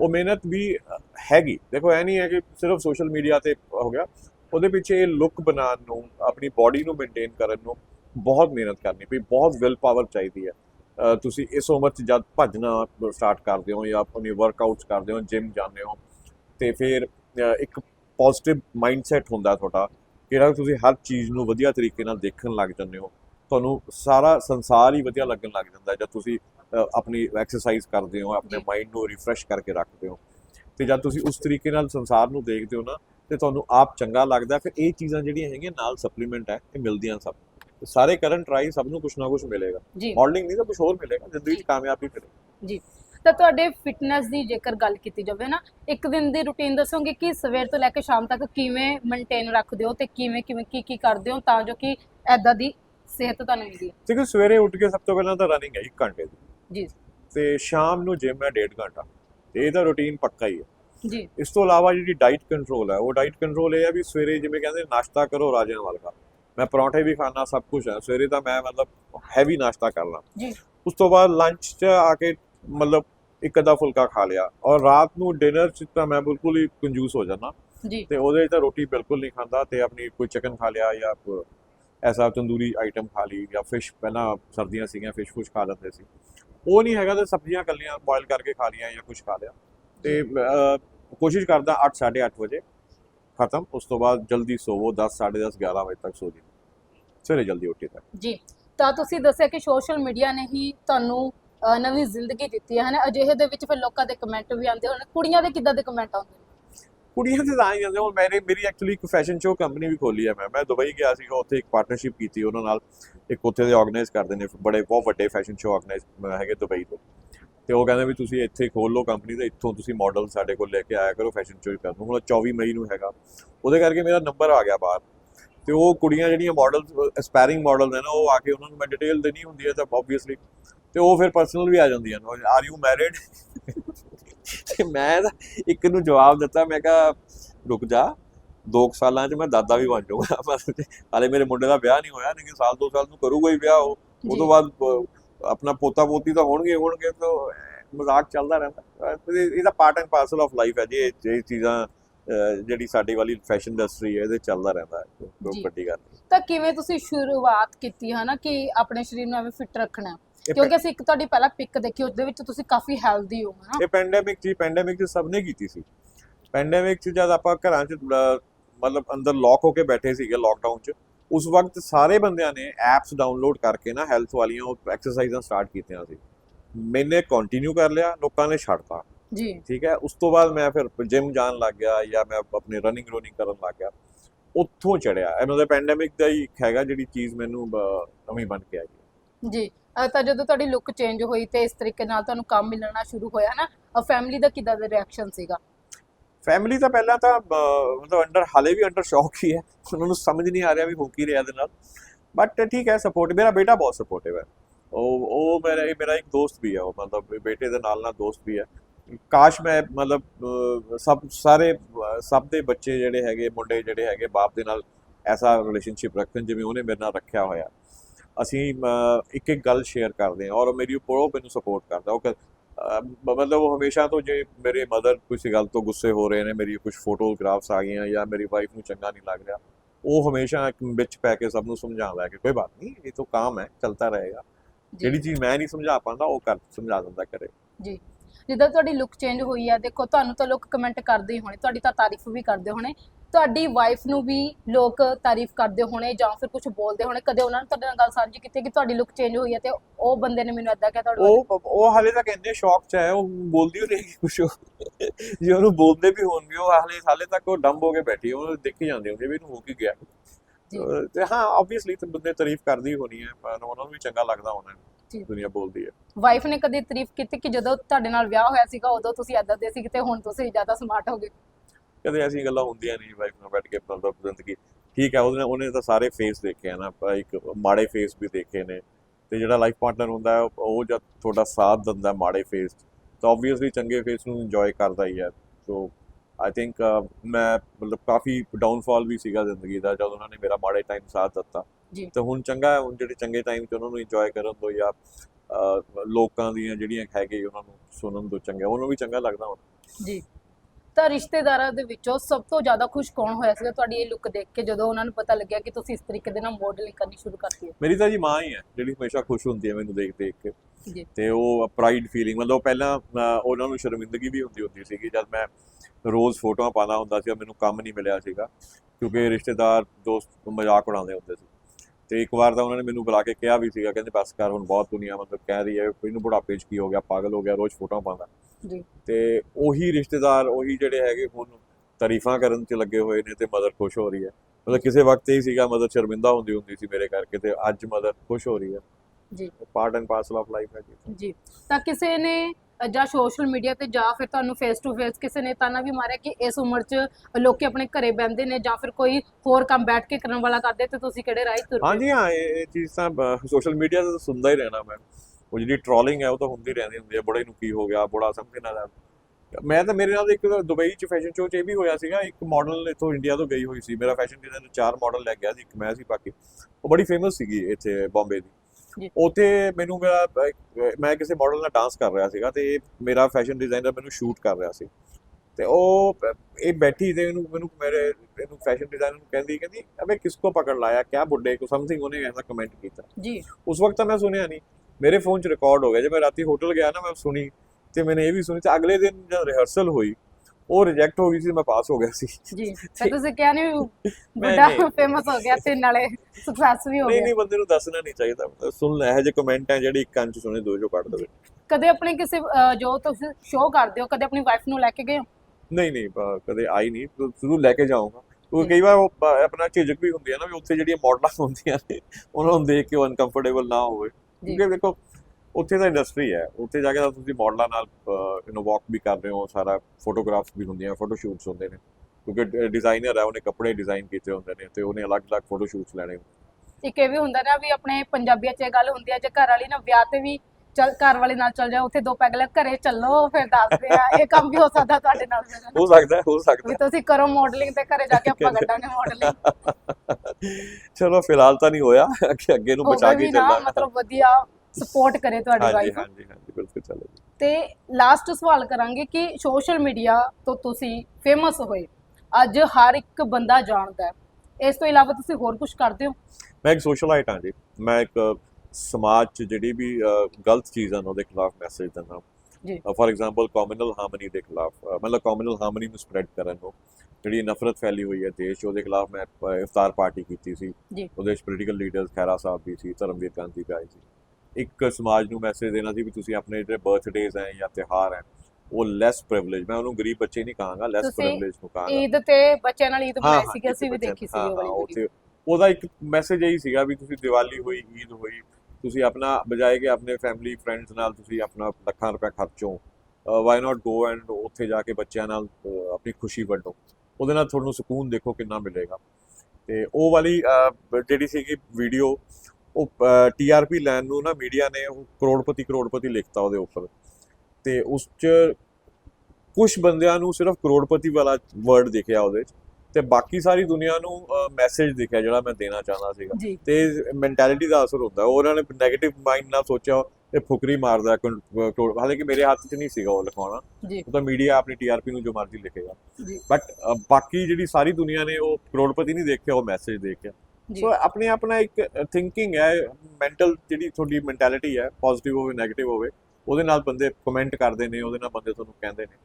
ਉਹ ਮਿਹਨਤ ਵੀ ਅਹ, ਹੈਗੀ। ਦੇਖੋ ਇਹ ਨਹੀਂ ਹੈ ਕਿ ਸਿਰਫ ਸੋਸ਼ਲ ਮੀਡੀਆ ਤੇ ਹੋ ਗਿਆ। ਉਹਦੇ ਪਿੱਛੇ ਲੁੱਕ ਬਣਾਉਣ ਨੂੰ ਆਪਣੀ ਬਾਡੀ ਨੂੰ ਮੇਨਟੇਨ ਕਰਨ ਨੂੰ ਬਹੁਤ ਮਿਹਨਤ ਕਰਨੀ ਪਈ ਬਹੁਤ ਵਿਲ ਪਾਵਰ ਚਾਹੀਦੀ ਹੈ। ਤੁਸੀਂ ਇਸ ਉਮਰ 'ਚ ਜਦ ਭੱਜਣਾ ਸਟਾਰਟ ਕਰਦੇ ਹੋ ਜਾਂ ਆਪਣੀ ਵਰਕਆਊਟਸ ਕਰਦੇ ਹੋ ਜਿਮ ਜਾਂਦੇ ਹੋ ਤੇ ਫਿਰ ਇੱਕ ਪੋਜ਼ਿਟਿਵ ਮਾਈਂਡਸੈਟ ਹੁੰਦਾ ਤੁਹਾਡਾ ਜਿਹੜਾ ਤੁਸੀਂ ਹਰ ਚੀਜ਼ ਨੂੰ ਵਧੀਆ ਤਰੀਕੇ ਨਾਲ ਦੇਖਣ ਲੱਗ ਜਾਂਦੇ ਹੋ। ਤੁਹਾਨੂੰ ਸਾਰਾ ਸੰਸਾਰ ਹੀ ਵਧੀਆ ਲੱਗਣ ਲੱਗ ਜਾਂਦਾ ਜਦ ਤੁਸੀਂ ਆਪਣੀ ਐਕਸਰਸਾਈਜ਼ ਕਰਦੇ ਹੋ ਆਪਣੇ। ਮਾਈਂਡ ਨੂੰ ਰਿਫਰੈਸ਼ ਕਰਕੇ ਰੱਖਦੇ ਹੋ। ਤੇ ਜਦ ਤੁਸੀਂ ਉਸ ਤਰੀਕੇ ਨਾਲ ਸੰਸਾਰ ਨੂੰ ਦੇਖਦੇ ਹੋ ਨਾ ਤੇ ਤੁਹਾਨੂੰ ਆਪ ਚੰਗਾ ਲੱਗਦਾ ਫਿਰ ਇਹ ਚੀਜ਼ਾਂ ਜਿਹੜੀਆਂ ਹੈਗੀਆਂ ਨਾਲ ਸਪਲੀਮੈਂਟ ਹੈ ਇਹ ਮਿਲਦੀਆਂ ਸਭ ਸਾਰੇ ਕਰਨ ਟਰਾਈ ਸਭ ਨੂੰ ਕੁਝ ਨਾ ਕੁਝ ਮਿਲੇਗਾ। ਜੀ। ਮਾਡਲਿੰਗ ਨਹੀਂ ਤਾਂ ਕੁਝ ਹੋਰ ਮਿਲੇਗਾ ਜ਼ਿੰਦਗੀ 'ਚ ਕਾਮਯਾਬੀ ਮਿਲੇਗੀ ਜੀ। ਤਾਂ ਤੁਹਾਡੇ ਫਿਟਨੈਸ ਦੀ ਜੇਕਰ ਗੱਲ ਕੀਤੀ ਜਾਵੇ ਨਾ ਇੱਕ ਦਿਨ ਦੀ ਰੁਟੀਨ ਦੱਸੋਗੇ ਕਿ ਸਵੇਰ ਤੋਂ ਲੈ ਕੇ ਸ਼ਾਮ ਤੱਕ ਕਿਵੇਂ ਮੇਨਟੇਨ ਰੱਖਦੇ ਹੋ ਤੇ ਕਿਵੇਂ ਕਿਵੇਂ ਕੀ ਕੀ ਕਰਦੇ ਹੋ ਤਾਂ ਜੋ ਕਿ ਐਦਾਂ ਦੀ ਸਿਹਤ ਤੁਹਾਨੂੰ ਮਿਲਦੀ ਹੈ? ਦੇਖੋ ਸਵੇਰੇ ਉੱਠ ਕੇ ਸਭ ਤੋਂ ਪਹਿਲਾਂ ਤਾਂ ਰਨਿੰਗ ਹੈ 1 ਘੰਟੇ ਦੀ। ਜੀ। ਤੇ ਸ਼ਾਮ ਨੂੰ ਜਿਮ ਹੈ 1.5 ਘੰਟਾ। ਤੇ ਇਹਦਾ ਰੁਟੀਨ ਪੱਕਾ ਹੀ ਹੈ। ਜੀ। ਇਸ ਤੋਂ ਇਲਾਵਾ ਜਿਹੜੀ ਡਾਈਟ ਕੰਟਰੋਲ ਹੈ ਉਹ ਡਾਈਟ ਕੰਟਰੋਲ ਇਹ ਹੈ ਵੀ ਸਵੇਰੇ ਜਿਵੇਂ ਕਹਿੰਦੇ ਨਾਸ਼ਤਾ ਕਰੋ ਰਾਜਿਆਂ ਵਰਗਾ। ਮੈਂ ਪਰੌਂਠੇ ਵੀ ਖਾਣਾ ਸਭ ਕੁਝ ਹੈ। ਸਵੇਰੇ ਤਾਂ ਮੈਂ ਮਤਲਬ ਹੈਵੀ ਨਾਸ਼ਤਾ ਕਰਨਾ ਜੀ। ਉਸ ਤੋਂ ਬਾਅਦ ਲੰਚ 'ਚ ਆ ਕੇ ਮਤਲਬ ਇੱਕ ਅੱਧਾ ਫੁਲਕਾ ਖਾ ਲਿਆ। ਔਰ ਰਾਤ ਨੂੰ ਡਿਨਰ 'ਚ ਤਾਂ ਮੈਂ ਬਿਲਕੁਲ ਹੀ ਕੰਜੂਸ ਹੋ ਜਾਂਦਾ। ਜੀ। ਤੇ ਉਹਦੇ 'ਚ ਤਾਂ ਰੋਟੀ ਬਿਲਕੁਲ ਨਹੀਂ ਖਾਂਦਾ ਤੇ ਆਪਣੀ ਕੋਈ ਚਿਕਨ ਖਾ ਲਿਆ ਜਾਂ ਐਸਾ ਤੰਦੂਰੀ ਆਈਟਮ ਖਾ ਲਈ ਜਾਂ ਫਿਸ਼ ਪਹਿਲਾਂ ਸਰਦੀਆਂ ਸੀਗੀਆਂ ਫਿਸ਼ ਫੁਸ਼ ਖਾ ਲੈਂਦੇ ਸੀ। ਉਹ ਨਹੀਂ ਹੈਗਾ ਤੇ ਸਬਜ਼ੀਆਂ ਕੱਲੀਆਂ ਬੋਇਲ ਕਰਕੇ ਖਾ ਲਈਆਂ ਜਾਂ ਕੁਝ ਖਾ ਲਿਆ। ਤੇ ਕੋਸ਼ਿਸ਼ ਕਰਦਾ 8 8:30 ਵਜੇ। ਖਤਮ ਉਸ ਤੋਂ ਬਾਅਦ ਜਲਦੀ ਸੋਵੋ 10 10:30 11 ਵਜੇ ਤੱਕ ਸੋ ਜੀ ਸਵੇਰੇ ਜਲਦੀ ਉੱਠੀ ਤੱਕ ਜੀ ਤਾਂ ਤੁਸੀਂ ਦੱਸਿਆ ਕਿ ਸੋਸ਼ਲ ਮੀਡੀਆ ਨੇ ਹੀ ਤੁਹਾਨੂੰ ਅ, ਨਵੀਂ ਜ਼ਿੰਦਗੀ ਦਿੱਤੀ ਹੈ ਨਾ ਅਜਿਹੇ ਦੇ ਵਿੱਚ ਫਿਰ ਲੋਕਾਂ ਦੇ ਕਮੈਂਟ ਵੀ ਆਉਂਦੇ ਹੋਣ। ਕੁੜੀਆਂ ਦੇ ਕਿੱਦਾਂ ਦੇ ਕਮੈਂਟ ਆਉਂਦੇ ਨੇ? ਕੁੜੀਆਂ ਤੇ ਤਾਂ ਹੀ ਜਾਂਦੇ ਹੁਣ ਮੇਰੇ ਮੇਰੀ ਐਕਚੁਅਲੀ ਇੱਕ ਫੈਸ਼ਨ ਸ਼ੋਅ ਕੰਪਨੀ ਵੀ ਖੋਲੀ ਹੈ ਮੈਂ। ਮੈਂ ਦੁਬਈ ਗਿਆ ਸੀਗਾ ਉੱਥੇ ਇੱਕ ਪਾਰਟਨਰਸ਼ਿਪ ਕੀਤੀ ਉਹਨਾਂ ਨਾਲ। ਇੱਕ ਉੱਥੇ ਦੇ ਆਰਗੇਨਾਈਜ਼ ਕਰਦੇ ਨੇ ਬੜੇ ਬਹੁਤ ਵੱਡੇ ਫੈਸ਼ਨ ਸ਼ੋਅ ਆਰਗੇਨਾਈਜ਼ ਹੈਗੇ ਦੁਬਈ ਤੋਂ ਤੇ ਉਹ ਕਹਿੰਦੇ ਵੀ ਤੁਸੀਂ ਇੱਥੇ ਖੋਲ ਲਓ ਕੰਪਨੀ ਤੇ ਇੱਥੋਂ ਤੁਸੀਂ ਮਾਡਲ ਸਾਡੇ ਕੋਲ ਲੈ ਕੇ ਆਇਆ ਕਰੋ ਫੈਸ਼ਨ ਸ਼ੋਅ ਕਰਨ ਨੂੰ ਹੁਣ 24 ਮਈ ਨੂੰ ਹੈਗਾ। ਉਹਦੇ ਕਰਕੇ ਮੇਰਾ ਨੰਬਰ ਆ ਗਿਆ ਬਾਹਰ। ਤੇ ਉਹ ਕੁੜੀਆਂ ਜਿਹੜੀਆਂ ਮਾਡਲ ਐਸਪਾਇਰਿੰਗ ਮਾਡਲ ਨੇ ਨਾ ਉਹ ਆ ਕੇ ਉਹਨਾਂ ਨੂੰ ਮੈਂ ਡਿਟੇਲ ਦੇਣੀ ਹੁੰਦੀ ਹੈ ਤਾਂ ਆਬਵੀਅਸਲੀ ਤੇ ਉਹ ਫਿਰ ਪਰਸਨਲ ਵੀ ਆ ਜਾਂਦੀਆਂ ਨੇ। ਆਰ ਯੂ ਮੈਰਿਡ ਤੇ ਮੈਂ ਇੱਕ ਨੂੰ ਜਵਾਬ ਦਿੱਤਾ। ਮੈਂ ਕਿਹਾ ਰੁਕ ਜਾ। ਦੋ ਕੁ ਸਾਲਾਂ 'ਚ ਮੈਂ ਦਾਦਾ ਵੀ ਬਣ ਜਾਊਗਾ। ਹਾਲੇ ਮੇਰੇ ਮੁੰਡੇ ਦਾ ਵਿਆਹ ਨਹੀਂ ਹੋਇਆ ਲੇਕਿਨ ਸਾਲ ਦੋ ਸਾਲ ਨੂੰ ਕਰੂਗਾ ਹੀ ਵਿਆਹ ਉਹ। ਤੋਂ ਬਾਅਦ ਆਪਣਾ ਪੋਤਾ ਪੋਤੀ ਤਾਂ ਹੋਣਗੇ ਹੋਣਗੇ ਤਾਂ ਮਜ਼ਾਕ ਚੱਲਦਾ ਰਹਿੰਦਾ ਇਹਦਾ part and parcel of life ਹੈ ਜੀ ਇਹ ਚੀਜ਼ਾਂ ਜਿਹੜੀ ਸਾਡੀ ਵਾਲੀ ਫੈਸ਼ਨ ਇੰਡਸਟਰੀ ਹੈ ਇਹਦੇ ਚੱਲਦਾ ਰਹਿੰਦਾ ਹੈ ਕੋਈ ਜੀ। ਵੱਡੀ ਗੱਲ ਨਹੀਂ। ਤਾਂ ਕਿਵੇਂ ਤੁਸੀਂ ਸ਼ੁਰੂਆਤ ਕੀਤੀ ਹੈ ਨਾ ਕਿ ਆਪਣੇ ਸਰੀਰ ਨੂੰ ਐਵੇਂ ਫਿੱਟ ਰੱਖਣਾ ਕਿਉਂਕਿ ਅਸੀਂ ਇੱਕ ਤੁਹਾਡੀ ਪਹਿਲਾਂ ਪਿਕ ਦੇਖੀ ਉਹਦੇ ਵਿੱਚ ਤੁਸੀਂ ਕਾਫੀ ਹੈਲਦੀ ਹੋ ਨਾ ਇਹ ਪੈਂਡੇਮਿਕ ਜੀ ਪੈਂਡੇਮਿਕ ਚ ਸਭ ਨੇ ਕੀਤੀ ਸੀ ਪੈਂਡੇਮਿਕ ਚ ਜਦ ਆਪਾਂ ਘਰਾਂ ਚ ਮਤਲਬ ਅੰਦਰ ਲੌਕ ਹੋ ਕੇ ਬੈਠੇ ਸੀਗੇ ਲੋਕਡਾਊਨ ਚ ਉਸ ਵਕਤ ਸਾਰੇ ਬੰਦਿਆਂ ਨੇ ਐਪਸ ਡਾਊਨਲੋਡ ਕਰਕੇ ਨਾ ਹੈਲਥ ਵਾਲੀਆਂ ਉਹ ਐਕਸਰਸਾਈਜ਼ਾਂ ਸਟਾਰਟ ਕੀਤੀਆਂ ਸੀ। ਮੈਨੇ ਕੰਟੀਨਿਊ ਕਰ ਲਿਆ ਲੋਕਾਂ ਨੇ ਛੱਡਤਾ। ਜੀ। ਠੀਕ ਹੈ ਉਸ ਤੋਂ ਬਾਅਦ ਮੈਂ ਫਿਰ ਜਿਮ ਜਾਣ ਲੱਗ ਗਿਆ ਜਾਂ ਮੈਂ ਆਪਣੇ ਰਨਿੰਗ ਰੋਨਿੰਗ ਕਰਨ ਲੱਗ ਗਿਆ। ਉੱਥੋਂ ਚੜਿਆ। ਇਹ ਮਤਲਬ ਪੈਂਡੇਮਿਕ ਦਾ ਹੀ ਹੈਗਾ ਜਿਹੜੀ ਚੀਜ਼ ਮੈਨੂੰ ਨਵੀਂ ਬਣ ਕੇ ਆਈ ਜੀ। ਤਾਂ ਜਦੋਂ ਤੁਹਾਡੀ ਲੁੱਕ ਚੇਂਜ ਹੋਈ ਤੇ ਇਸ ਤਰੀਕੇ ਨਾਲ ਤੁਹਾਨੂੰ ਕੰਮ ਮਿਲਣਾ ਸ਼ੁਰੂ ਹੋਇਆ ਨਾ ਫੈਮਿਲੀ ਦਾ ਕਿੱਦਾਂ ਦਾ ਰਿਐਕਸ਼ਨ ਸੀਗਾ? ਫੈਮਿਲੀ ਤਾਂ ਪਹਿਲਾਂ ਤਾਂ ਮਤਲਬ ਅੰਡਰ ਹਾਲੇ ਵੀ ਅੰਡਰ ਸ਼ੌਕ ਹੀ ਹੈ। ਉਹਨਾਂ ਨੂੰ ਸਮਝ ਨਹੀਂ ਆ ਰਿਹਾ ਵੀ ਹੋ ਕੀ ਰਿਹਾ ਇਹਦੇ ਨਾਲ। ਬਟ ਠੀਕ ਹੈ ਸਪੋਰਟ ਮੇਰਾ ਬੇਟਾ ਬਹੁਤ ਸਪੋਰਟਿਵ ਹੈ। ਉਹ ਉਹ ਮੇਰਾ ਮੇਰਾ ਇੱਕ ਦੋਸਤ ਵੀ ਹੈ, ਉਹ ਮਤਲਬ ਬੇਟੇ ਦੇ ਨਾਲ ਨਾਲ ਦੋਸਤ ਵੀ ਹੈ। ਕਾਸ਼ ਮੈਂ, ਮਤਲਬ ਸਭ, ਸਾਰੇ ਸਭ ਦੇ ਬੱਚੇ ਜਿਹੜੇ ਹੈਗੇ, ਮੁੰਡੇ ਜਿਹੜੇ ਹੈਗੇ, ਬਾਪ ਦੇ ਨਾਲ ਐਸਾ ਰਿਲੇਸ਼ਨਸ਼ਿਪ ਰੱਖਣ, ਜਿਵੇਂ ਉਹਨੇ ਮੇਰੇ ਨਾਲ ਰੱਖਿਆ ਹੋਇਆ। ਅਸੀਂ ਇੱਕ ਇੱਕ ਗੱਲ ਸ਼ੇਅਰ ਕਰਦੇ ਹਾਂ ਔਰ ਮੇਰੀ ਉੱਪਰ ਉਹ ਮੈਨੂੰ ਸਪੋਰਟ ਕਰਦਾ। ਉਹ ਕ- ਮਤਲਬ ਉਹ ਹਮੇਸ਼ਾ ਤੋਂ ਜੇ ਮੇਰੇ ਮਦਰ ਕਿਸੇ ਗੱਲ ਤੋਂ ਗੁੱਸੇ ਹੋ ਰਹੇ ਨੇ ਮੇਰੀ ਕੁਝ ਫੋਟੋਗ੍ਰਾਫਸ ਆ ਗਈਆਂ ਜਾਂ ਮੇਰੀ ਵਾਈਫ ਨੂੰ ਚੰਗਾ ਨਹੀਂ ਲੱਗ ਰਿਹਾ ਉਹ ਹਮੇਸ਼ਾ ਇੱਕ ਵਿੱਚ ਪੈ ਕੇ ਸਭ ਨੂੰ ਸਮਝਾਉਂਦਾ ਕਿ ਕੋਈ ਬਾਤ ਨਹੀਂ ਇਹ ਤਾਂ ਕੰਮ ਹੈ ਚੱਲਦਾ ਰਹੇਗਾ। ਜਿਹੜੀ ਚੀਜ਼ ਮੈਂ ਨਹੀਂ ਸਮਝਾ ਪਾਉਂਦਾ ਉਹ ਕਰ ਸਮਝਾ ਦਿੰਦਾ ਕਰੇ। ਜੀ। ਜਿੱਦਾਂ ਤੁਹਾਡੀ ਲੁੱਕ ਚੇਂਜ ਹੋਈ ਆ ਦੇਖੋ ਤੁਹਾਨੂੰ ਤਾਂ ਲੋਕ ਕਮੈਂਟ ਕਰਦੇ ਹੀ ਹੋਣੇ ਤੁਹਾਡੀ ਤਾਂ ਤਾਰੀਫ ਵੀ ਕਰਦੇ ਹੋਣੇ ਤੁਹਾਡੀ ਵਾਈਫ ਨੂੰ ਵੀ ਲੋਕ ਤਾਰੀਫ ਕਰਦੇ ਹੋਣੇ ਜਾਂ ਫਿਰ ਕੁਝ ਬੋਲਦੇ ਹੋਣੇ ਕਦੇ ਉਹਨਾਂ ਨੇ ਤੁਹਾਡੇ ਨਾਲ ਗੱਲ ਸਾਂਝੀ ਕੀਤੀ ਕਿ ਤੁਹਾਡੀ ਲੁੱਕ ਚੇਂਜ ਹੋਈ ਹੈ ਤੇ ਉਹ ਬੰਦੇ ਨੇ ਮੈਨੂੰ ਏਦਾਂ ਕਿਹਾ ਤੁਹਾਡੇ ਬਾਰੇ? ਉਹ ਉਹ ਹਾਲੇ ਤੱਕ ਇੰਨੇ ਸ਼ੌਕ ਚ ਹੈ ਉਹ ਬੋਲਦੀ ਹੋ ਰਹੀ ਕੁਝ ਜੇ ਉਹਨੂੰ ਬੋਲਦੇ ਵੀ ਹੋਣਗੇ ਉਹ ਹਾਲੇ ਹਾਲੇ ਤੱਕ ਉਹ ਡੰਬ ਹੋ ਕੇ ਬੈਠੀ ਹੈ, ਉਹਨੂੰ ਦੇਖੀ ਜਾਂਦੀ ਹੁੰਦੀ ਵੀ ਇਹਨੂੰ ਹੋ ਕੀ ਗਿਆ ਜੀ। ਅਹ ਤੇ ਹਾਂ ਆਬਵੀਅਸਲੀ ਤੇ ਬੰਦੇ ਤਾਰੀਫ ਕਰਦੀ ਹੋਣੀ ਹੈ ਪਰ ਉਹਨਾਂ ਨੂੰ ਵੀ ਚੰਗਾ ਲੱਗਦਾ ਹੋਣਾ। ਹੈ ਦੁਨੀਆ ਬੋਲਦੀ ਹੈ। ਵਾਈਫ ਨੇ ਕਦੇ ਤਾਰੀਫ ਕੀਤੀ ਕਿ ਜਦੋਂ ਤੁਹਾਡੇ ਨਾਲ ਵਿਆਹ ਹੋਇਆ ਸੀਗਾ ਉਦੋਂ ਤੁਸੀਂ ਏਦਾਂ ਦੇ ਸੀ ਤੇ ਹੁਣ ਤੁਸੀਂ ਜ਼ਿਆਦਾ ਸਮਾਰਟ ਹੋ ਗਏ? ਕਦੇ ਐਸੀ ਗੱਲਾਂ ਹੁੰਦੀਆਂ ਨਹੀਂ ਵਾਈਫ ਨਾਲ ਬੈਠ ਕੇ ਮਤਲਬ ਜ਼ਿੰਦਗੀ। ਠੀਕ ਹੈ ਉਹਨੇ ਉਹਨੇ ਤਾਂ ਸਾਰੇ ਫੇਸ ਦੇਖੇ ਆ ਨਾ ਆਪਾਂ ਇੱਕ ਮਾੜੇ ਫੇਸ ਵੀ ਦੇਖੇ ਨੇ ਤੇ ਜਿਹੜਾ ਲਾਈਫ ਪਾਰਟਨਰ ਹੁੰਦਾ ਹੈ ਉਹ- ਜਦ ਤੁਹਾਡਾ ਸਾਥ ਦਿੰਦਾ ਮਾੜੇ ਫੇਸ ਤਾਂ ਆਬਵੀਅਸਲੀ ਚੰਗੇ ਫੇਸ ਨੂੰ ਇੰਜੋਏ ਕਰਦਾ ਹੀ ਹੈ। ਸੋ ਆਈ ਥਿੰਕ ਮੈਂ ਮਤਲਬ ਕਾਫੀ ਡਾਊਨਫਾਲ ਵੀ ਸੀਗਾ ਜ਼ਿੰਦਗੀ ਦਾ ਜਦ ਉਹਨਾਂ ਨੇ ਮੇਰਾ ਮਾੜੇ ਟਾਈਮ ਸਾਥ ਦਿੱਤਾ। ਤੇ ਹੁਣ ਚੰਗਾ ਹੈ ਹੁਣ ਜਿਹੜੇ ਚੰਗੇ ਟਾਈਮ 'ਚ ਉਹਨਾਂ ਨੂੰ ਇੰਜੋਏ ਕਰਨ ਦੋ ਜਾਂ ਲੋਕਾਂ ਦੀਆਂ ਜਿਹੜੀਆਂ ਹੈਗੇ ਉਹਨਾਂ ਨੂੰ ਸੁਣਨ ਤੋਂ ਚੰਗਾ ਉਹਨੂੰ ਵੀ ਚੰਗਾ ਲੱਗਦਾ ਹੁਣ। ਜੀ। ਤਾਂ ਰਿਸ਼ਤੇਦਾਰਾਂ ਦੇ ਵਿੱਚੋਂ ਸਭ ਤੋਂ ਜ਼ਿਆਦਾ ਖੁਸ਼ ਕੌਣ ਹੋਇਆ ਸੀਗਾ ਤੁਹਾਡੀ ਇਹ ਲੁੱਕ ਦੇਖ ਕੇ ਜਦੋਂ ਉਹਨਾਂ ਨੂੰ ਪਤਾ ਲੱਗਿਆ ਕਿ ਤੁਸੀਂ ਇਸ ਤਰੀਕੇ ਦੇ ਨਾਲ ਮਾਡਲਿੰਗ ਕਰਨੀ ਸ਼ੁਰੂ ਕਰਤੀ ਹੈ? ਮੇਰੀ ਤਾਂ ਜੀ ਮਾਂ ਹੀ ਹੈ ਜਿਹੜੀ ਹਮੇਸ਼ਾ ਖੁਸ਼ ਹੁੰਦੀ ਹੈ ਮੈਨੂੰ ਦੇਖ ਦੇਖ ਕੇ। ਤੇ ਉਹ ਪ੍ਰਾਈਡ ਫੀਲਿੰਗ ਮਤਲਬ ਪਹਿਲਾਂ ਉਹਨਾਂ ਨੂੰ ਸ਼ਰਮਿੰਦਗੀ ਵੀ ਹੁੰਦੀ ਹੁੰਦੀ ਸੀਗੀ ਜਦ ਮੈਂ ਰੋਜ਼ ਫੋਟੋਆਂ ਪਾਉਂਦਾ ਹੁੰਦਾ ਸੀ ਮੈਨੂੰ ਕੰਮ ਨਹੀਂ ਮਿਲਿਆ ਸੀਗਾ ਕਿਉਂਕਿ ਰਿਸ਼ਤੇਦਾਰ ਦੋਸਤ ਮਜ਼ਾਕ ਉਡਾਉਂਦੇ ਹੁੰਦੇ ਸੀ। ਤੇ ਇੱਕ ਵਾਰ ਤਾਂ ਉਹਨਾਂ ਨੇ ਮੈਨੂੰ ਬੁਲਾ ਕੇ ਕਿਹਾ ਵੀ ਸੀਗਾ ਕਹਿੰਦੇ ਬਸ ਕਰ ਹੁਣ ਬਹੁਤ ਦੁਨੀਆ ਮਤਲਬ ਕਹਿ ਰਹੀ ਹੈ ਇਹਨੂੰ ਬੁਢਾਪੇ 'ਚ ਕੀ ਹੋ ਗਿਆ ਪਾਗਲ ਹੋ ਗਿਆ ਰੋਜ਼ ਫੋਟੋਆਂ ਪਾਉਂਦਾ। ਜੀ। ਤੇ ਉਹੀ ਰਿਸ਼ਤੇਦਾਰ ਉਹੀ ਜਿਹੜੇ ਹੈਗੇ ਹੁਣ ਤਾਰੀਫਾਂ ਕਰਨ 'ਚ ਲੱਗੇ ਹੋਏ ਨੇ ਤੇ ਮਦਰ ਖੁਸ਼ ਹੋ ਰਹੀ ਹੈ। ਮਤਲਬ ਕਿਸੇ ਵਕਤ ਇਹ ਸੀਗਾ ਮਦਰ ਸ਼ਰਮਿੰਦਾ ਹੁੰਦੀ ਹੁੰਦੀ ਸੀ ਮੇਰੇ ਕਰਕੇ ਤੇ ਅੱਜ ਮਦਰ ਖੁਸ਼ ਹੋ ਰਹੀ ਹੈ। ਜੀ। Part and parcel of life ਹੈ ਜੀ। ਜੀ। ਤਾਂ ਕਿਸੇ ਨੇ ਜਾਂ ਸੋਸ਼ਲ ਮੀਡੀਆ ਤੇ ਜਾਂ ਫਿਰ ਤੁਹਾਨੂੰ ਫੇਸ ਟੂ ਫੇਸ ਕਿਸੇ ਨੇ ਤਾਨਾ ਵੀ ਮਾਰਿਆ ਕਿ ਇਸ ਉਮਰ 'ਚ ਲੋਕੀ ਆਪਣੇ ਘਰੇ ਬੈੰਦੇ ਨੇ ਜਾਂ ਫਿਰ ਕੋਈ ਹੋਰ ਕੰਮ ਬੈਠ ਕੇ ਕਰਨ ਵਾਲਾ ਕਰਦੇ ਤੇ ਤੁਸੀਂ ਕਿਹੜੇ ਰਾਹ ਤੁਰ ਹਾਂਜੀ, ਹਾਂ, ਇਹ ਇਹ ਚੀਜ਼ ਤਾਂ ਸੋਸ਼ਲ ਮੀਡੀਆ ਤੇ ਸੁਣਦਾ ਹੀ ਰਹਿਣਾ ਮੈਂ। ਉਹ ਜਿਹੜੀ ਟ੍ਰੋਲਿੰਗ ਹੈ, ਉਹ ਤਾਂ ਹੁੰਦੀ ਰਹਿੰਦੀ ਹੁੰਦੀ ਹੈ। ਬੁੜੇ ਨੂੰ ਕੀ ਹੋ ਗਿਆ, ਬੁੜਾ ਸਮਝ ਨਾ ਮੈਂ ਤਾਂ ਮੇਰੇ ਨਾਲ ਇੱਕ ਦੁਬਈ ਚ ਫੈਸ਼ਨ ਸ਼ੋਅ ਚ ਇਹ ਵੀ ਹੋਇਆ ਸੀਗਾ। ਇੱਕ ਮਾਡਲ ਇੱਥੋਂ ਇੰਡੀਆ ਤੋਂ ਗਈ ਹੋਈ ਸੀ। ਮੇਰਾ ਫੈਸ਼ਨ ਡਿਜ਼ਾਈਨਰ ਚਾਰ ਮਾਡਲ ਲੈ ਗਿਆ ਸੀ। ਇੱਕ ਮੈਂ ਸੀ ਬਾਕੀ। ਉਹ ਬੜੀ ਫੇਮਸ ਸੀਗੀ ਇੱਥੇ ਬੰਬੇ ਦੀ। ਉੱਥੇ ਮੈਨੂੰ ਮੇਰਾ ਮੈਂ ਕਿਸੇ ਮਾਡਲ ਨਾਲ ਡਾਂਸ ਕਰ ਰਿਹਾ ਸੀਗਾ ਤੇ ਮੇਰਾ ਫੈਸ਼ਨ ਡਿਜ਼ਾਈਨਰ ਮੈਨੂੰ ਸ਼ੂਟ ਕਰ ਰਿਹਾ ਸੀ। ਤੇ ਉਹ ਇਹ ਬੈਠੀ ਤੇ ਇਹਨੂੰ ਮੈਨੂੰ ਮੇਰੇ ਇਹਨੂੰ ਫੈਸ਼ਨ ਡਿਜ਼ਾਈਨਰ ਨੂੰ ਕਹਿੰਦੀ ਕਹਿੰਦੀ ਅਬੇ ਕਿਸ ਕੋ ਪਕੜ ਲਾਇਆ? ਕਿਆ ਬੁੱਢੇ ਕੋ? ਸਮਥਿੰਗ ਉਹਨੇ ਐਸਾ ਕਮੈਂਟ ਕੀਤਾ। ਜੀ। ਉਸ ਵਕਤ ਤਾਂ ਮੈਂ ਸੁਣਿਆ ਨਹੀਂ। ਮੇਰੇ ਫੋਨ 'ਚ ਰਿਕਾਰਡ ਹੋ ਗਿਆ। ਜੇ ਮੈਂ ਰਾਤੀ ਹੋਟਲ ਗਿਆ ਨਾ ਮੈਂ ਸੁਣੀ ਤੇ ਮੈंने ਇਹ ਵੀ ਸੁਣੀ ਤੇ ਅਗਲੇ ਦਿਨ ਜਦ ਰਿਹਰਸਲ ਹੋਈ ਉਹ ਰਿਜੈਕਟ ਹੋ ਗਈ ਸੀ ਮੈਂ ਪਾਸ ਹੋ ਗਿਆ ਸੀ। ਜੀ ਤੇ ਤੁਸੀਂ ਕਿਹਾ ਨਹੀਂ ਬੁੱਢਾ ਨਹੀਂ। ਫੇਮਸ ਹੋ ਗਿਆ ਤੇ ਨਾਲੇ ਸਕਸੈਸ ਵੀ ਹੋ ਨਹੀਂ ਗਿਆ। ਨਹੀਂ ਬੰਦੇ ਨੂੰ ਦੱਸਣਾ ਨਹੀਂ ਚਾਹੀਦਾ। ਸੁਣ ਲੈ ਇਹ ਜੇ ਕਮੈਂਟ ਹੈ ਜਿਹੜੀ ਇੱਕ ਕੰਨ 'ਚ ਸੁਣੇ ਦੋ 'ਚੋਂ ਕੱਢ ਦੇਵੇ। ਕਦੇ ਆਪਣੇ ਕਿਸੇ ਜੋ ਤੁਸੀਂ ਸ਼ੋਅ ਕਰਦੇ ਹੋ ਕਦੇ ਆਪਣੀ ਵਾਈਫ ਨੂੰ ਲੈ ਕੇ ਗਏ ਹੋ? ਨਹੀਂ ਨਹੀਂ ਕਦੇ ਆਈ ਨਹੀਂ। ਜ਼ਰੂਰ ਲੈ ਕੇ ਜਾਊਂਗਾ। ਉਹ ਕਈ ਵਾਰ ਉਹ ਆਪਣਾ ਝਿਜਕ ਵੀ ਹੁੰਦੀ ਹੈ ਨਾ ਵੀ ਉੱਥੇ ਜਿਹੜੀਆਂ ਮਾਡਲਾਂ ਹੁੰਦੀਆਂ ਨੇ ਉਹਨਾਂ ਨੂੰ ਦੇਖ ਕੇ ਉਹ ਅਨਕੰਫਰਟੇਬਲ ਨਾ ਹੋਵੇ। ਕਿਉਂਕਿ ਦੇਖੋ ਉੱਥੇ ਦਾ ਇੰਡਸਟਰੀ ਹੈ। ਉੱਥੇ ਜਾ ਕੇ ਤਾਂ ਤੁਸੀਂ ਮਾਡਲਾਂ ਨਾਲ ਯੂ نو ਵਾਕ ਵੀ ਕਰ ਰਹੇ ਹੋ। ਸਾਰਾ ਫੋਟੋਗ੍ਰਾਫਸ ਵੀ ਹੁੰਦੀਆਂ ਫੋਟੋ ਸ਼ੂਟਸ ਹੁੰਦੇ ਨੇ। ਕਿਉਂਕਿ ਡਿਜ਼ਾਈਨਰ ਹੈ ਉਹਨੇ ਕੱਪੜੇ ਡਿਜ਼ਾਈਨ ਕੀਤੇ ਹੁੰਦੇ ਨੇ ਤੇ ਉਹਨੇ ਅਲੱਗ-ਅਲੱਗ ਫੋਟੋ ਸ਼ੂਟਸ ਲੈਣੇ ਇੱਕ ਇਹ ਵੀ ਹੁੰਦਾ ਨਾ ਵੀ ਆਪਣੇ ਪੰਜਾਬੀਆਂ 'ਚ ਇਹ ਗੱਲ ਹੁੰਦੀ ਹੈ ਜੇ ਘਰ ਵਾਲੀ ਨਾ ਵਿਆਹ ਤੇ ਵੀ ਚੱਲ ਘਰ ਵਾਲੇ ਨਾਲ ਚੱਲ ਜਾ ਉੱਥੇ ਦੋ ਪੈਗ ਲੈ ਘਰੇ ਚੱਲੋ ਫਿਰ ਦੱਸਦੇ ਆ ਇਹ ਕੰਮ ਵੀ ਹੋ ਸਕਦਾ ਤੁਹਾਡੇ ਨਾਲ? ਹੋ ਸਕਦਾ ਹੈ, ਸਕਦਾ। ਵੀ। ਤੁਸੀਂ ਕਰੋ ਮਾਡਲਿੰਗ ਤੇ ਘਰੇ ਜਾ ਕੇ ਆਪਾਂ ਕੱਢਾਂਗੇ ਮਾਡਲਿੰਗ ਚਲੋ ਫਿਲਹਾਲ ਤਾਂ ਨਹੀਂ ਹੋਇਆ। ਅੱਗੇ ਅੱਗੇ ਨੂੰ ਬਚਾ ਕੇ ਚੱਲਣਾ ਮਤਲਬ ਵਧੀਆ ਸਪੋਰਟ ਕਰੇ ਤੁਹਾਡੀ ਹਾਂਜੀ ਵਾਈਫ ਹਾਂਜੀ ਹਾਂਜੀ ਬਿਲਕੁਲ ਚਲੋ ਤੇ ਲਾਸਟ ਸਵਾਲ ਕਰਾਂਗੇ ਕਿ ਸੋਸ਼ਲ ਮੀਡੀਆ ਤੋਂ ਤੁਸੀਂ ਫੇਮਸ ਹੋਏ। ਅੱਜ ਹਰ ਇੱਕ ਬੰਦਾ ਜਾਣਦਾ ਹੈ। ਇਸ ਤੋਂ ਇਲਾਵਾ ਤੁਸੀਂ ਹੋਰ ਕੁਝ ਕਰਦੇ ਹੋ? ਮੈਂ ਇੱਕ ਸੋਸ਼ਲਾਈਟ ਹਾਂ ਜੀ। ਮੈਂ ਇੱਕ ਸਮਾਜ 'ਚ ਜਿਹੜੀ ਵੀ ਅਹ, ਗਲਤ ਚੀਜ਼ਾਂ ਨੇ ਉਹਦੇ ਖਿਲਾਫ ਮੈਸੇਜ ਦਿੰਦਾ ਜੀ। ਫੋਰ ਐਗਜ਼ਾਮਪਲ ਕਮਿਊਨਲ ਹਾਰਮਨੀ ਦੇ ਖਿਲਾਫ ਅਹ, ਮਤਲਬ ਕਮਿਊਨਲ ਹਾਰਮਨੀ ਨੂੰ ਸਪਰੈਡ ਕਰਨ ਨੂੰ ਜਿਹੜੀ ਨਫ਼ਰਤ ਫੈਲੀ ਹੋਈ ਹੈ ਦੇਸ਼ 'ਚ, ਉਹਦੇ ਖਿਲਾਫ ਮੈਂ ਅਹ, ਇਫਤਾਰ ਪਾਰਟੀ ਕੀਤੀ ਸੀ। ਜੀ। ਉਹਦੇ 'ਚ ਪੋਲੀਟੀਕਲ ਲੀਡਰਸ ਖੈਰਾ ਸਾਹਿਬ ਵੀ ਸੀ ਧਰਮਵੀਰ ਗਾਂਧੀ ਵੀ ਆਏ ਸੀ। ਇੱਕ ਸਮਾਜ ਨੂੰ ਮੈਸੇਜ ਦੇਣਾ ਸੀ ਵੀ ਤੁਸੀਂ ਆਪਣੇ ਜਿਹੜੇ ਬਰਥਡੇਜ਼ ਹੈ ਜਾਂ ਤਿਉਹਾਰ ਹੈ ਉਹ ਲੈਸ ਪ੍ਰਿਵਿਲੇਜ ਮੈਂ ਉਹਨੂੰ ਗਰੀਬ ਬੱਚੇ ਨਹੀਂ ਕਹਾਂਗਾ ਲੈਸ ਪ੍ਰਿਵਿਲੇਜ ਨੂੰ ਕਹਾਂਗਾ। ਈਦ ਤੇ ਬੱਚਿਆਂ ਨਾਲ ਈਦ ਮਨਾਈ ਹਾਂ, ਸੀ ਅਸੀਂ ਵੀ ਦੇਖੀ ਸੀ ਉਹ ਵਾਲੀ ਵੀਡੀਓ ਉਹਦਾ ਇੱਕ ਮੈਸੇਜ ਇਹੀ ਸੀਗਾ ਵੀ ਤੁਸੀਂ ਦੀਵਾਲੀ ਹੋਈ ਈਦ ਹੋਈ ਤੁਸੀਂ ਆਪਣਾ ਬਜਾਏ ਕਿ ਆਪਣੇ ਫੈਮਿਲੀ ਫਰੈਂਡਸ ਨਾਲ ਤੁਸੀਂ ਆਪਣਾ ਲੱਖਾਂ ਰੁਪਏ ਖਰਚੋ ਵਾਈ ਨਾਟ ਗੋ ਐਂਡ ਉੱਥੇ ਜਾ ਕੇ ਬੱਚਿਆਂ ਨਾਲ ਆਪਣੀ ਖੁਸ਼ੀ ਵੰਡੋ। ਉਹਦੇ ਨਾਲ ਤੁਹਾਨੂੰ ਸਕੂਨ ਦੇਖੋ ਕਿੰਨਾ ਮਿਲੇਗਾ। ਤੇ ਉਹ ਵਾਲੀ ਜਿਹੜੀ ਸੀਗੀ ਵੀਡੀਓ ਉਹ ਟੀਆਰਪੀ ਲੈਣ ਨੂੰ ਨਾ ਮੀਡੀਆ ਨੇ ਉਹ ਕਰੋੜਪਤੀ ਕਰੋੜਪਤੀ ਲਿਖਤਾ ਉਹਦੇ ਉੱਪਰ। ਤੇ ਉਸ ਚ ਕੁਝ ਬੰਦਿਆਂ ਨੂੰ ਸਿਰਫ ਕਰੋੜਪਤੀ ਵਾਲਾ ਵਰਡ ਦਿਖਿਆ ਉਹਦੇ ਚ ਤੇ ਬਾਕੀ ਸਾਰੀ ਦੁਨੀਆ ਨੂੰ ਮੈਸੇਜ ਦਿਖਿਆ ਜਿਹੜਾ ਮੈਂ ਦੇਣਾ ਚਾਹੁੰਦਾ ਸੀਗਾ। ਤੇ ਮੈਂਟੈਲਿਟੀ ਦਾ ਅਸਰ ਹੁੰਦਾ। ਉਹ ਉਹਨਾਂ ਨੇ 네ਗੇਟਿਵ ਮਾਈਂਡ ਨਾਲ ਸੋਚਿਆ ਤੇ ਫੁਕਰੀ ਮਾਰਦਾ ਕਰੋੜ- ਹਾਲਾਂਕਿ ਮੇਰੇ ਹੱਥ 'ਚ ਨਹੀਂ ਸੀਗਾ ਉਹ ਲਿਖਾਉਣਾ। ਉਹ ਤਾਂ ਮੀਡੀਆ ਆਪਣੀ ਟੀਆਰਪੀ ਨੂੰ ਜੋ ਮਰਜ਼ੀ ਲਿਖੇਗਾ। ਬਟ ਬਾਕੀ ਜਿਹੜੀ ਸਾਰੀ ਦੁਨੀਆ ਨੇ ਉਹ ਕਰੋੜਪਤੀ ਨਹੀਂ ਦੇਖਿਆ ਉਹ ਮੈਸੇਜ ਦੇਖਿਆ। ਸੋ ਆਪਣੇ ਆਪਣਾ ਇੱਕ ਥਿੰਕਿੰਗ ਹੈ ਮੈਂਟਲ ਜਿਹੜੀ ਤੁਹਾਡੀ ਮੈਂਟੈਲਿਟੀ ਹੈ ਪੋਜ਼ਿਟਿਵ ਹੋਵੇ 네ਗੇਟਿਵ ਹੋਵੇ ਉਹਦੇ ਨਾਲ ਬੰਦੇ ਕਮੈਂਟ ਕਰਦੇ ਨੇ ਉਹਦੇ ਨਾਲ ਬੰਦੇ ਤੁਹਾਨੂੰ ਕਹਿੰਦੇ ਨੇ।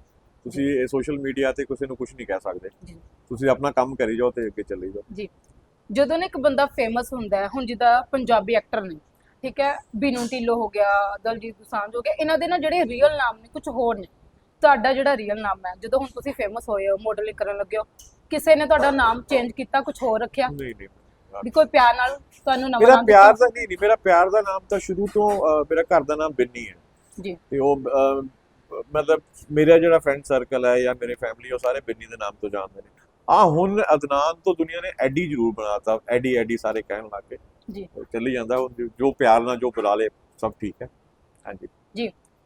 ਤੁਸੀਂ ਇਹ ਸੋਸ਼ਲ ਮੀਡੀਆ ਤੇ ਕਿਸੇ ਨੂੰ ਕੁਝ ਨਹੀਂ ਕਹਿ ਸਕਦੇ। ਜੀ। ਤੁਸੀਂ ਆਪਣਾ ਕੰਮ ਕਰੀ ਜਾਓ ਤੇ ਅੱਗੇ ਚੱਲੀ ਜਾਓ। ਜਦੋਂ ਨਾ ਇੱਕ ਬੰਦਾ ਫੇਮਸ ਹੁੰਦਾ ਹੈ ਹੁਣ ਜਿੱਦਾਂ ਪੰਜਾਬੀ ਐਕਟਰ ਨੇ ਠੀਕ ਹੈ ਬੀਨੂ ਢਿੱਲੋਂ ਹੋ ਗਿਆ ਦਲਜੀਤ ਦੋਸਾਂਝ ਹੋ ਗਿਆ ਇਹਨਾਂ ਦੇ ਨਾ ਜਿਹੜੇ ਰੀਅਲ ਨਾਮ ਨੇ ਕੁਝ ਹੋਰ ਨੇ। ਤੁਹਾਡਾ ਜਿਹੜਾ ਰੀਅਲ ਨਾਮ ਹੈ ਜਦੋਂ ਹੁਣ ਤੁਸੀਂ ਫੇਮਸ ਹੋਏ ਹੋ ਮਾਡਲਿੰਗ ਕਰਨ ਲੱਗੇ ਹੋ ਕਿਸੇ ਨੇ ਤੁਹਾਡਾ ਨਾਮ ਚੇਂਜ ਕੀਤਾ ਕੁਝ ਹੋਰ ਰੱਖਿਆ? ਨਹੀਂ ਨਹੀਂ। ਵੀ ਕੋਈ ਪਿਆਰ ਨਾਲ ਤੁਹਾਨੂੰ ਨਵਾਂ ਮੇਰਾ ਨਾਮ ਪਿਆਰ? ਦਾ ਨਹੀਂ ਨਹੀਂ ਮੇਰਾ ਪਿਆਰ ਦਾ ਨਾਮ ਤਾਂ ਸ਼ੁਰੂ ਤੋਂ ਅਹ, ਮੇਰਾ ਘਰ ਦਾ ਨਾਮ ਬਿੰਨੀ ਹੈ। ਜੀ। ਤੇ ਉਹ ਅਹ, ਮਤਲਬ ਮੇਰਾ ਜਿਹੜਾ ਫਰੈਂਡ ਸਰਕਲ ਹੈ ਜਾਂ ਮੇਰੇ ਫੈਮਿਲੀ ਉਹ ਸਾਰੇ ਬਿੰਨੀ ਦੇ ਨਾਮ ਤੋਂ ਜਾਣਦੇ ਨੇ। ਆ ਹੁਣ ਅਦਨਾਨ ਤੋਂ ਦੁਨੀਆ ਨੇ ਐਡੀ ਜ਼ਰੂਰ ਬਣਾਤਾ ਐਡੀ ਐਡੀ ਸਾਰੇ ਕਹਿਣ ਲੱਗ ਗਏ। ਜੀ। ਚੱਲੀ ਜਾਂਦਾ ਉਹ ਜੋ ਪਿਆਰ ਨਾਲ ਜੋ ਬੁਲਾ ਲੇ ਸਭ ਠੀਕ ਹੈ। ਹਾਂਜੀ।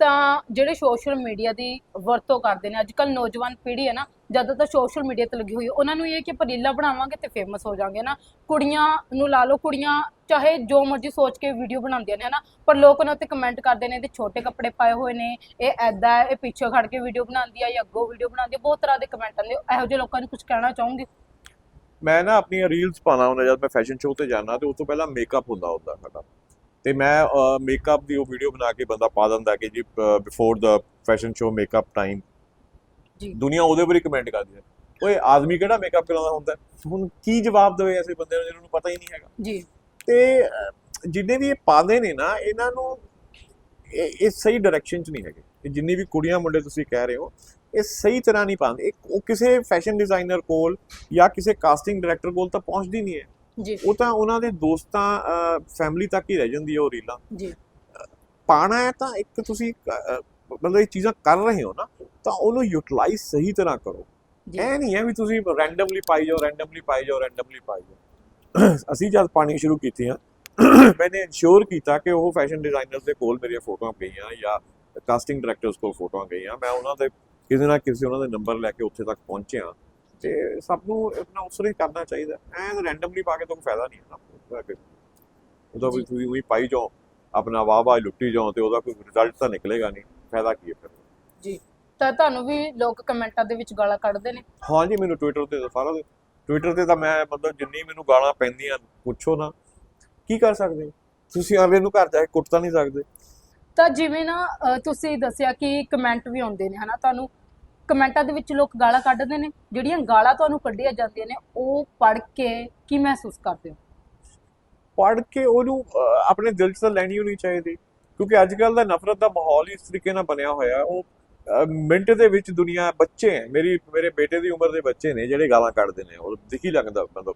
ਤਾਂ ਜਿਹੜੇ ਸੋਸ਼ਲ ਮੀਡੀਆ ਦੀ ਵਰਤੋਂ ਕਰਦੇ ਨੇ ਅੱਜ ਕੱਲ ਨੌਜਵਾਨ ਪੀੜ੍ਹੀ ਹੈ ਨਾ ਜ਼ਿਆਦਾਤਰ ਸੋਸ਼ਲ ਮੀਡੀਆ ਤੇ ਲੱਗੀ ਹੋਈ ਹੈ, ਉਹਨਾਂ ਨੂੰ ਇਹ ਕਿ ਆਪਾਂ ਬਣਾਵਾਂਗੇ ਤੇ ਫੇਮਸ ਹੋ ਜਾਵਾਂਗੇ ਨਾ। ਕੁੜੀਆਂ ਨੂੰ ਲਾ ਲਓ, ਕੁੜੀਆਂ ਚਾਹੇ ਜੋ ਮਰਜ਼ੀ ਸੋਚ ਕੇ ਵੀਡੀਓ ਬਣਾਉਂਦੀਆਂ ਨੇ ਹਨਾ ਪਰ ਲੋਕ ਉਹਨਾਂ ਉੱਤੇ ਕਮੈਂਟ ਕਰਦੇ ਨੇ ਤੇ ਛੋਟੇ ਕੱਪੜੇ ਪਾਏ ਹੋਏ ਨੇ, ਇਹ ਐਦਾ ਇਹ ਪਿੱਛੇ ਖੜ ਕੇ ਵੀਡੀਓ ਬਣਾਉਂਦੀ ਆ ਜਾਂ ਅੱਗੋਂ ਵੀਡੀਓ ਬਣਾਉਂਦੀ ਆ, ਬਹੁਤ ਤਰ੍ਹਾਂ ਦੇ ਕਮੈਂਟ ਆਉਂਦੇ ਇਹੋ ਜਿਹੇ ਲੋਕਾਂ ਨੂੰ ਕੁਝ ਕਹਿਣਾ ਚਾਹੂੰਗੀ? ਮੈਂ ਨਾ ਆਪਣੀਆਂ ਰੀਲਸ ਪਾਣਾ ਹੁੰਦਾ, ਜਦ ਮੈਂ ਫੈਸ਼ਨ ਸ਼ੋਅ ਤੇ ਜਾਣਾ ਤੇ ਉਸ ਤੋਂ ਪਹਿਲਾਂ ਮੇਕਅਪ ਹੁੰਦਾ ਹੁੰਦਾ ਸਾਡਾ। ਤੇ ਮੈਂ ਮੇਕਅਪ ਦੀ ਉਹ ਵੀਡੀਓ ਬਣਾ ਕੇ ਬੰਦਾ ਪਾ ਦਿੰਦਾ ਕਿ ਜੀ ਬਿਫੋਰ ਦਾ ਫੈਸ਼ਨ ਸ਼ੋਅ ਮੇਕਅਪ ਟਾਈਮ ਜੀ। ਦੁਨੀਆ ਉਹਦੇ ਉੱਪਰ ਹੀ ਕਮੈਂਟ ਕਰਦੀ ਹੈ। ਓਏ ਆਦਮੀ ਕਿਹੜਾ ਮੇਕਅਪ ਕਰਾਉਂਦਾ ਹੁੰਦਾ? ਹੁਣ ਕੀ ਜਵਾਬ ਦੇਵੇ ਐਸੇ ਬੰਦੇ ਨੂੰ ਜਿਹਨਾਂ ਨੂੰ ਪਤਾ ਹੀ ਨਹੀਂ ਹੈਗਾ? ਜੀ। ਤੇ ਜਿੰਨੇ ਵੀ ਇਹ ਪਾਉਂਦੇ ਨੇ ਨਾ ਇਹਨਾਂ ਨੂੰ ਇਹ ਸਹੀ ਡਾਇਰੈਕਸ਼ਨ 'ਚ ਨਹੀਂ ਹੈਗੇ। ਇਹ ਜਿੰਨੀ ਵੀ ਕੁੜੀਆਂ ਮੁੰਡੇ ਤੁਸੀਂ ਕਹਿ ਰਹੇ ਹੋ ਇਹ ਸਹੀ ਤਰ੍ਹਾਂ ਨਹੀਂ ਪਾਉਂਦੇ। ਉਹ ਕਿਸੇ ਫੈਸ਼ਨ ਡਿਜ਼ਾਈਨਰ ਕੋਲ ਜਾਂ ਕਿਸੇ ਕਾਸਟਿੰਗ ਡਾਇਰੈਕਟਰ ਕੋਲ ਤਾਂ ਪਹੁੰਚਦੀ ਨਹੀਂ ਹੈ। ਉਹ ਤਾਂ ਉਹਨਾਂ ਦੇ ਦੋਸਤਾਂ ਫੈਮਿਲੀ ਤੱਕ ਹੀ ਰਹਿ ਜਾਂਦੀ ਹੈ ਉਹ ਰੀਲਾਂ। ਜੀ। ਪਾਣਾ ਹੈ ਤਾਂ ਇੱਕ ਤੁਸੀਂ ਮਤਲਬ ਇਹ ਚੀਜ਼ਾਂ ਕਰ ਰਹੇ ਹੋ ਨਾ ਤਾਂ ਉਹਨੂੰ ਯੂਟਿਲਾਈਜ਼ ਸਹੀ ਤਰ੍ਹਾਂ ਕਰੋ। ਇਹ ਨਹੀਂ ਹੈ ਵੀ ਤੁਸੀਂ ਰੈਂਡਮਲੀ ਪਾਈ ਜਾਓ ਰੈਂਡਮਲੀ ਪਾਈ ਜਾਓ ਰੈਂਡਮਲੀ ਪਾਈ ਜਾਓ। ਅਸੀਂ ਜਦ ਪਾਣੀ ਸ਼ੁਰੂ ਕੀਤੀਆਂ ਮੈਨੇ ਇਨਸ਼ੋਰ ਕੀਤਾ ਕਿ ਉਹ ਫੈਸ਼ਨ ਡਿਜ਼ਾਈਨਰਸ ਦੇ ਕੋਲ ਮੇਰੀਆਂ ਫੋਟੋਆਂ ਗਈਆਂ ਜਾਂ ਕਾਸਟਿੰਗ ਡਾਇਰੈਕਟਰਸ ਕੋਲ ਫੋਟੋਆਂ ਗਈਆਂ। ਮੈਂ ਉਹਨਾਂ ਦੇ ਕਿਸੇ ਨਾ ਕਿਸੇ ਉਹਨਾਂ ਦੇ ਨੰਬਰ ਲੈ ਕੇ ਉੱਥੇ ਤੱਕ ਪਹੁੰਚੇ ਆ ਤੇ ਸਭ ਨੂੰ ਆਪਣਾ ਉਸਰੇ ਕਰਨਾ ਚਾਹੀਦਾ। ਐ ਰੈਂਡਮਲੀ ਪਾ ਕੇ ਤਾਂ ਕੋਈ ਫਾਇਦਾ ਨਹੀਂ ਹੈ ਨਾ ਉਹਦਾ ਵੀ ਤੁਸੀਂ ਉਹੀ ਪਾਈ ਜਾਓ ਆਪਣਾ ਵਾਹ ਵਾਹ ਲੁੱਟੀ ਜਾਓ ਤੇ ਉਹਦਾ ਕੋਈ ਰਿਜ਼ਲਟ ਤਾਂ ਨਿਕਲੇਗਾ ਨਹੀਂ। ਫਾਇਦਾ ਕੀ ਹੈ ਫਿਰ? ਜੀ। ਤਾਂ ਤੁਹਾਨੂੰ ਵੀ ਲੋਕ ਕਮੈਂਟਾਂ ਦੇ ਵਿੱਚ ਗਾਲਾਂ ਕੱਢਦੇ ਨੇ। ਹਾਂ ਜੀ ਮੈਨੂੰ ਟਵਿੱਟਰ ਤੇ ਸਾਰਾ ਟਵਿੱਟਰ ਤੇ ਤਾਂ ਮੈਂ ਮਤਲਬ ਜਿੰਨੀ ਮੈਨੂੰ ਗਾਲਾਂ ਪੈਂਦੀਆਂ ਪੁੱਛੋ ਨਾ। ਕੀ ਕਰ ਸਕਦੇ? ਹੋ? ਤੁਸੀਂ ਅਗਲੇ ਨੂੰ ਘਰ ਜਾ ਕੇ ਕੁੱਟ ਤਾਂ ਨਹੀਂ ਸਕਦੇ। ਤਾਂ ਜਿਵੇਂ ਨਾ ਤੁਸੀਂ ਦੱਸਿਆ ਕਿ ਕਮੈਂਟ ਵੀ ਆਉਂਦੇ ਨੇ ਹਨਾ? ਤੁਹਾਨੂੰ ਕਮੈਂਟਾਂ ਦੇ ਵਿੱਚ ਲੋਕ ਗਾਲਾਂ ਕੱਢਦੇ ਨੇ, ਜਿਹੜੀਆਂ ਗਾਲਾਂ ਤੁਹਾਨੂੰ ਕੱਢੀਆਂ ਜਾਂਦੀਆਂ ਨੇ, ਉਹ ਪੜ੍ਹ ਕੇ ਕੀ ਮਹਿਸੂਸ ਕਰਦੇ ਹੋ? ਪੜ੍ਹ ਕੇ ਉਹਨੂੰ ਆਪਣੇ ਦਿਲ 'ਚ ਤਾਂ ਲੈਣੀ ਹੋਣੀ ਚਾਹੀਦੀ, ਕਿਉਂਕਿ ਅੱਜ ਕੱਲ ਦਾ ਨਫ਼ਰਤ ਦਾ ਮਾਹੌਲ ਇਸ ਤਰੀਕੇ ਨਾਲ ਬਣਿਆ ਹੋਇਆ ਉਹ ਮਿੰਟ ਦੇ ਵਿੱਚ ਦੁਨੀਆ ਬੱਚੇ ਹੈ, ਮੇਰੀ, ਮੇਰੇ ਬੇਟੇ ਦੀ ਉਮਰ ਦੇ ਬੱਚੇ ਨੇ, ਜਿਹੜੇ ਗਾਲਾਂ ਕੱਢਦੇ ਨੇ, ਉਹ ਦਿਖ ਲੱਗਦਾ, ਮਤਲਬ,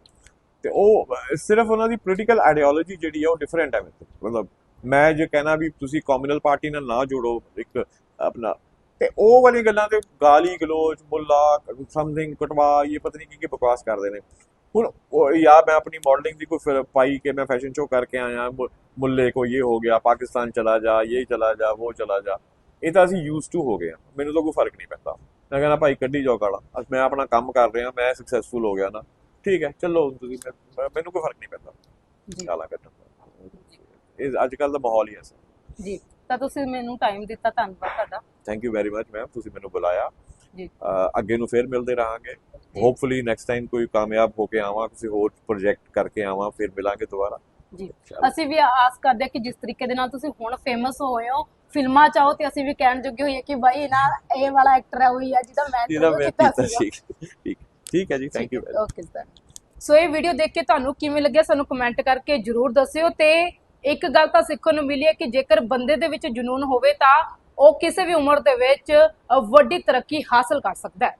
ਤੇ ਉਹ ਸਿਰਫ ਉਹਨਾਂ ਦੀ ਪੋਲੀਟੀਕਲ ਆਈਡੀਓਲੋਜੀ ਜਿਹੜੀ ਹੈ ਉਹ ਡਿਫਰੈਂਟ ਹੈ, ਮਤਲਬ ਮੈਂ ਜੇ ਕਹਿਣਾ ਵੀ ਤੁਸੀਂ ਕਮਿਊਨਲ ਪਾਰਟੀ ਨਾਲ ਨਾ ਜੋੜੋ, ਇੱਕ ਆਪਣਾ ਤੇ ਉਹ ਵਾਲੀ ਗੱਲਾਂ ਤੇ ਗਾਲੀ ਗਲੋਚ ਮੁੱਲਾ ਸਮਥਿੰਗ ਕਟਵਾ ਇਹ ਪਤਾ ਨਹੀਂ ਕੀ ਕੀ ਬਕਵਾਸ ਕਰਦੇ ਨੇ। ਹੁਣ ਯਾ ਮੈਂ ਆਪਣੀ ਮਾਡਲਿੰਗ ਦੀ ਕੋਈ ਪਾਈ ਕਿ ਮੈਂ ਫੈਸ਼ਨ ਸ਼ੋਅ ਕਰਕੇ ਆਇਆ ਮੁੱਲੇ ਕੋ ਇਹ ਹੋ ਗਿਆ ਪਾਕਿਸਤਾਨ ਚਲਾ ਜਾ ਇਹ ਚਲਾ ਜਾ ਉਹ ਚਲਾ ਜਾ। ਇਹ ਤਾਂ ਅਸੀਂ ਯੂਜ਼ ਟੂ ਹੋ ਗਏ ਆ ਮੈਨੂੰ ਤਾਂ ਕੋਈ ਫ਼ਰਕ ਨਹੀਂ ਪੈਂਦਾ। ਮੈਂ ਕਹਿੰਦਾ ਭਾਈ ਕੱਢੀ ਜਾਓ ਕਾਲਾ ਅਸ ਮੈਂ ਆਪਣਾ ਕੰਮ ਕਰ ਰਿਹਾ ਮੈਂ ਸਕਸੈਸਫੁਲ ਹੋ ਗਿਆ ਨਾ। ਠੀਕ ਹੈ ਚਲੋ ਤੁਸੀਂ ਮੈਨੂੰ ਕੋਈ ਫ਼ਰਕ ਨਹੀਂ ਪੈਂਦਾ। ਜੀ। ਕਾਲਾ ਕੱਢਣ ਦਾ। ਇਹ ਅੱਜ ਕੱਲ ਦਾ ਮਾਹੌਲ ਹੀ ਐਸਾ। ਜੀ। ਤਾਂ ਤੁਸੀਂ ਮੈਨੂੰ ਟਾਈਮ ਦਿੱਤਾ ਧੰਨਵਾਦ ਤੁਹਾਡਾ। Thank you very much ma'am ਤੁਸੀਂ ਮੈਨੂੰ ਬੁਲਾਇਆ। ਜੀ। ਅੱਗੇ ਨੂੰ ਫੇਰ ਮਿਲਦੇ ਰਹਾਂਗੇ। ਹੋਪਫੁਲੀ ਨੈਕਸਟ ਟਾਈਮ ਕੋਈ ਕਾਮਯਾਬ ਹੋ ਕੇ ਆਵਾਂ ਕਿਸੇ ਹੋਰ ਪ੍ਰੋਜੈਕਟ ਕਰਕੇ ਆਵਾਂ ਫਿਰ ਮਿਲਾਂਗੇ ਦੁਬਾਰਾ। ਜੀ। ਅਸੀਂ ਵੀ ਆਸ ਕਰਦੇ ਹਾਂ ਕਿ ਜਿਸ ਤਰੀਕੇ ਦੇ ਨਾਲ ਤੁਸੀਂ ਹੁਣ ਫੇਮਸ ਹੋਏ ਹੋ ਫਿਲਮਾਂ ਚਾਹੋ ਤੇ ਅਸੀਂ ਵੀ ਕਹਿਣ ਜੋਗੇ ਹੋਈਏ ਕਿ ਬਾਈ ਨਾ ਇਹ ਵਾਲਾ ਐਕਟਰ ਹੈ ਉਹੀ ਹੈ ਜਿਹਦਾ ਮੈਂ ਜਿਹਦਾ interview ਮੈਂ ਕੀਤਾ। ਸੀ। ਠੀਕ। ਠੀਕ ਹੈ ਜੀ thank you okay sir so ਇਹ ਵੀਡੀਓ ਦੇਖ ਕੇ ਤੁਹਾਨੂੰ ਕਿਵੇਂ ਲੱਗਿਆ ਸਾਨੂੰ ਕਮੈਂਟ ਕਰਕੇ ਜਰੂਰ ਦੱਸਿਓ ਤੇ ਇੱਕ ਗੱਲ ਤਾਂ ਸਿੱਖਣ ਨੂੰ ਮਿਲੀ ਹੈ ਕਿ ਜੇਕਰ ਬੰਦੇ ਦੇ ਵਿੱਚ ਜਨੂਨ ਹੋਵੇ ਤਾਂ ਉਹ ਕਿਸੇ ਵੀ ਉਮਰ ਦੇ ਵਿੱਚ ਵੱਡੀ ਤਰੱਕੀ ਹਾਸਲ ਕਰ ਸਕਦਾ ਹੈ।